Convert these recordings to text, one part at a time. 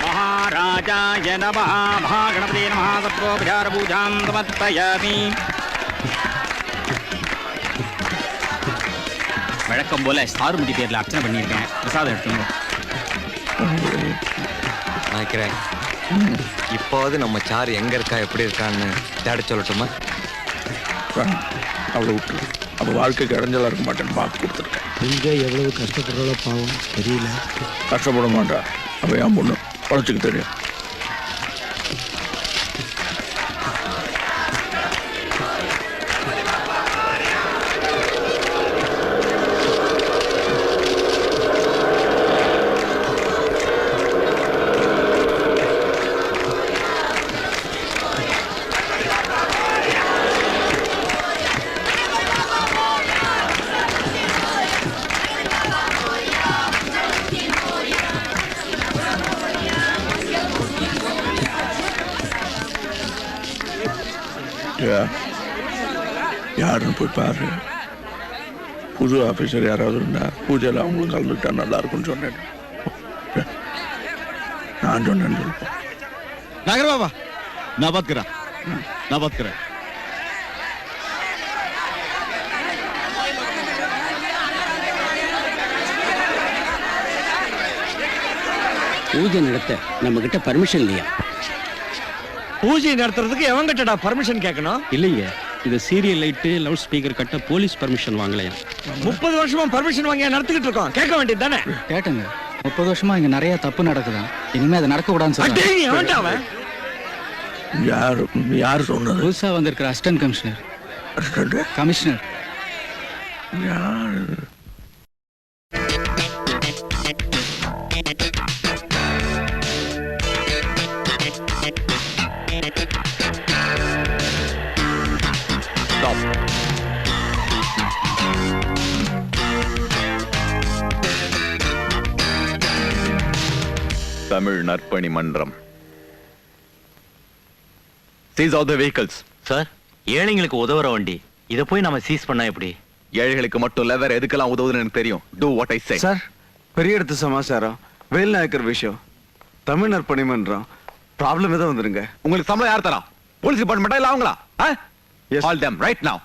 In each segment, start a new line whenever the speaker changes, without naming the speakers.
மகாராஜாய நம மகாகணபதே நம சத்ரோபச்சார பூஜாம் சமர்ப்பயாமி. வழக்கம் போல சாருமதி பேர்ல அர்ச்சனை பண்ணியிருக்கேன். பிரசாதம் எடுத்துங்க.
இப்போது நம்ம சாரு எங்க இருக்கா எப்படி இருக்கான்னு தேட சொல்லட்டுமா?
அவ்வளோ விட்டுருக்கேன் அவளை வாழ்க்கைக்கு இடைஞ்சலா இருக்க மாட்டேன்னு வாக்கு கொடுத்துருக்கேன்.
எங்க எவ்வளவு கஷ்டப்படுறாளோ பாவம் தெரியல.
கஷ்டப்பட மாட்டா. அவ என் பொண்ணு உழைச்சிக்க தெரியும். பாடுற போய் பாரு. புது ஆஃபீஸர் யாராவது இருந்தால் பூஜையில் அவங்களும் கலந்துக்கிட்டா நல்லா இருக்கும்னு சொன்னேன். நான் சொன்னேன் சொல்லுப்போம்
நாகர் பாபா நான் பார்த்துக்கிறேன் நான் பார்த்துக்கிறேன்
பூஜை நடத்த நம்ம கிட்ட பர்மிஷன் இல்லையா?
பூஜை நடத்துறதுக்கு எவன் கிட்டடா பர்மிஷன் கேட்கணும்
இல்லைங்க இந்த சீரியல் லைட்டு லவுட் ஸ்பீக்கர் கட்ட போலீஸ் பர்மிஷன் வாங்கலையா?
முப்பது வருஷமா பர்மிஷன் வாங்கி நடத்திக்கிட்டு இருக்கோம்? கேட்க வேண்டியது தானே?
கேட்டங்க. முப்பது வருஷமா இங்க நிறைய தப்பு நடக்குதான் இனிமே அது நடக்க கூடாதுன்னு
அவன்.
யார் யார் சொன்னது?
புதுசா வந்திருக்கிற அசிஸ்டன்ட் கமிஷனர் கமிஷனர்
யார்?
Tamil Narpani Mandram. Seize of the vehicles
sir ஏழைங்களுக்கு உதவுற வண்டி. இதை போய் நம்ம சீஸ் பண்ணா எப்படி?
ஏழைகளுக்கு மட்டும் இல்ல வேற எதுக்கெல்லாம் உதவுதுன்னு எனக்கு தெரியும். Do what I say
sir பெரிய இடத்து சமாச்சாரம். வேல் நாயக்கர் விஷயம். தமிழர் மன்றம். ப்ராப்ளம் தான் வந்துருங்க.
உங்களுக்கு சம்பளம் யார் தரா? போலீஸ் டிபார்ட்மெண்டா இல்ல அவங்களா? All them right now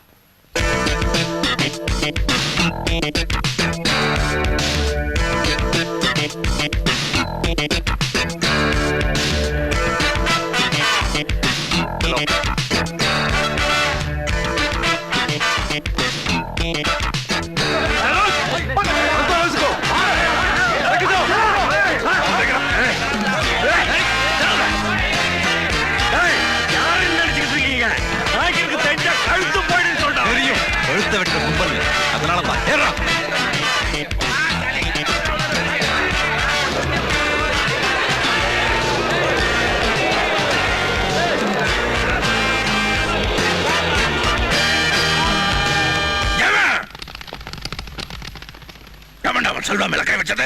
Selva மேல கை வச்சது.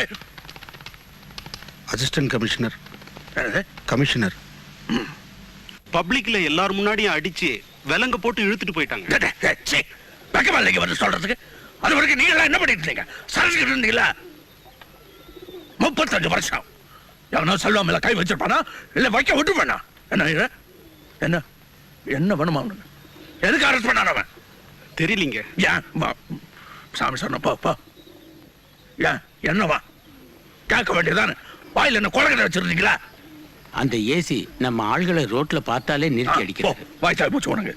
அசிஸ்டன்ட் கமிஷனர் கமிஷனர்
பப்ளிக்ல எல்லார் முன்னாடியும் அடிச்சு விலங்க போட்டு இழுத்துட்டு போயிட்டாங்க.
வெக்கமா இல்லைங்க வந்து சொல்றதுக்கு. அது வரைக்கும் நீங்க எல்லாம் என்ன பண்ணிட்டு இருந்தீங்க சரஸ்கிட்டு இருந்தீங்களா? முப்பத்தஞ்சு வருஷம். எவனோ செல்வா மேல கை வச்சிருப்பானா? இல்ல வைக்க விட்டுருப்பானா என்ன இது? என்ன? என்ன வேணுமா எதுக்கு அரெஸ்ட் பண்ணான் அவன்
தெரியலீங்க.
ஏன்? வா சாமி சொன்னப்பா என்னவா கேட்க வேண்டியதானே வாயில என்ன குழந்தை வச்சிருந்தீங்களா?
அந்த ஏசி நம்ம ஆள்களை ரோட்ல பார்த்தாலே நிறுத்தி அடிக்கிறது.
வாய்ச்சாய் போச்சு உனக்கு.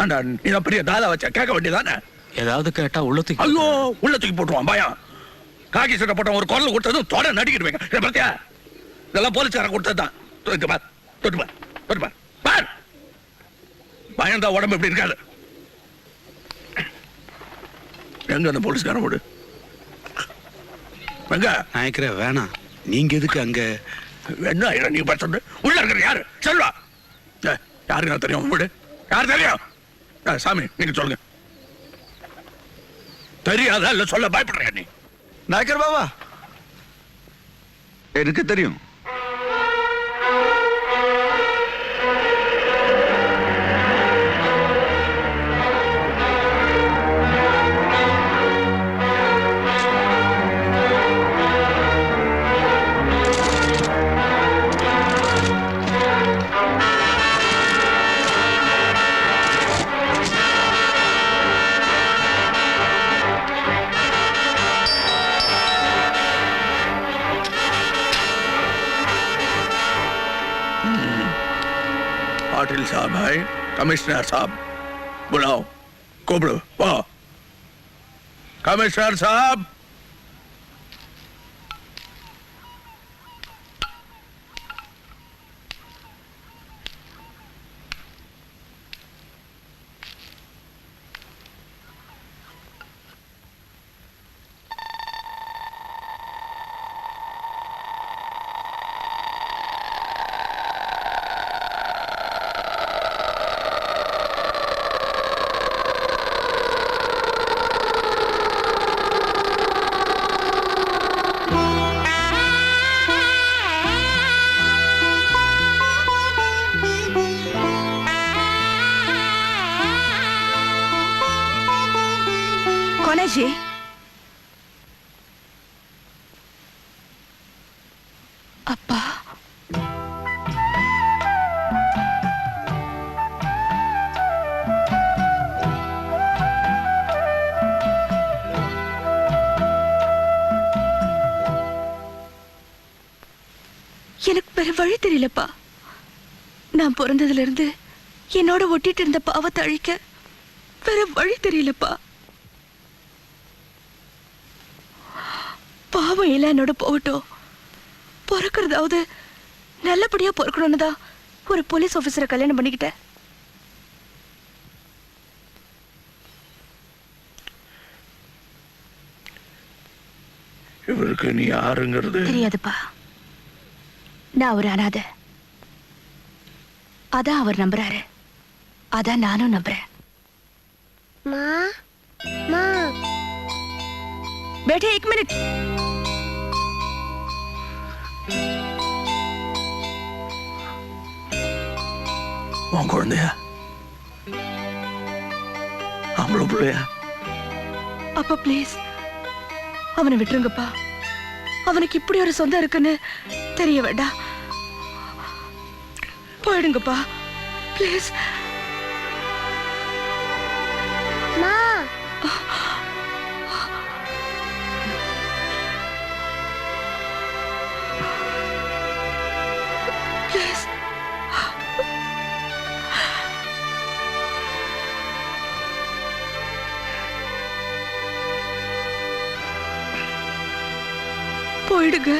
ஆண்டா நீ பெரிய தாதா வச்ச? கேட்க வேண்டியதானே
ஏதாவது கேட்டா உள்ளத்துக்கு
ஐயோ உள்ள தூக்கி போட்டுருவான் பயம். காக்கி சட்டை போட்ட ஒரு குரல் கொடுத்ததும் தொட நடிக்கிடுவேங்க இதை பார்த்தியா? இதெல்லாம் போலீஸ்காரன் கொடுத்தது தான் தொட்டு பார் தொட்டு பார் தொட்டு பார் பார்! பயந்தா உடம்பு இப்படி இருக்காது. எங்க அந்த போலீஸ்காரன் விடு எங்க
நாயக்கரே வேணாம் நீங்க எதுக்கு அங்க?
என்ன நீ பேசுறது உள்ள இருக்கிற யாரு? செல்வா! ஏய், யாருக்கு நான் தெரியும்? விடு? யார் தெரியும்? சாமி நீங்க சொல்லுங்க. தெரியாதா இல்ல சொல்ல பயப்படுறியா நீ?
நாயக்கர் பாபா! எனக்கு தெரியும்.
कमिश्नर साहब बुलाओ। कोबड़ो वाह। कमिश्नर साहब
தெரியலப்பா நான் பிறந்ததுல இருந்து என்னோட ஒட்டிட்டு இருந்த பாவத்தை அழிக்க வேற வழி தெரியலப்பா. பாவம் இல்லை என்னோட போகட்டும். பிறக்கிறதாவது நல்லபடியா பிறக்கணும்னு தான் ஒரு போலீஸ் ஆஃபீஸரை கல்யாணம் பண்ணிக்கிட்டேன்.
இவருக்கு நீ யாருங்கிறது
தெரியாதுப்பா. நான் ஒரு அனாதை. அதான் அவர் நம்புறாரு அதான் நானும் நம்புறேன் बेटे एक मिनट
உன் குழந்தையா ஆம்பளை பிள்ளையா
அப்பா ப்ளீஸ் அவனை விட்டுருங்கப்பா அவனுக்கு இப்படி ஒரு சொந்தம் இருக்குன்னு தெரிய வேண்டாம் போயிடுங்கப்பா. ப்ளீஸ் ப்ளீஸ் போயிடுங்க.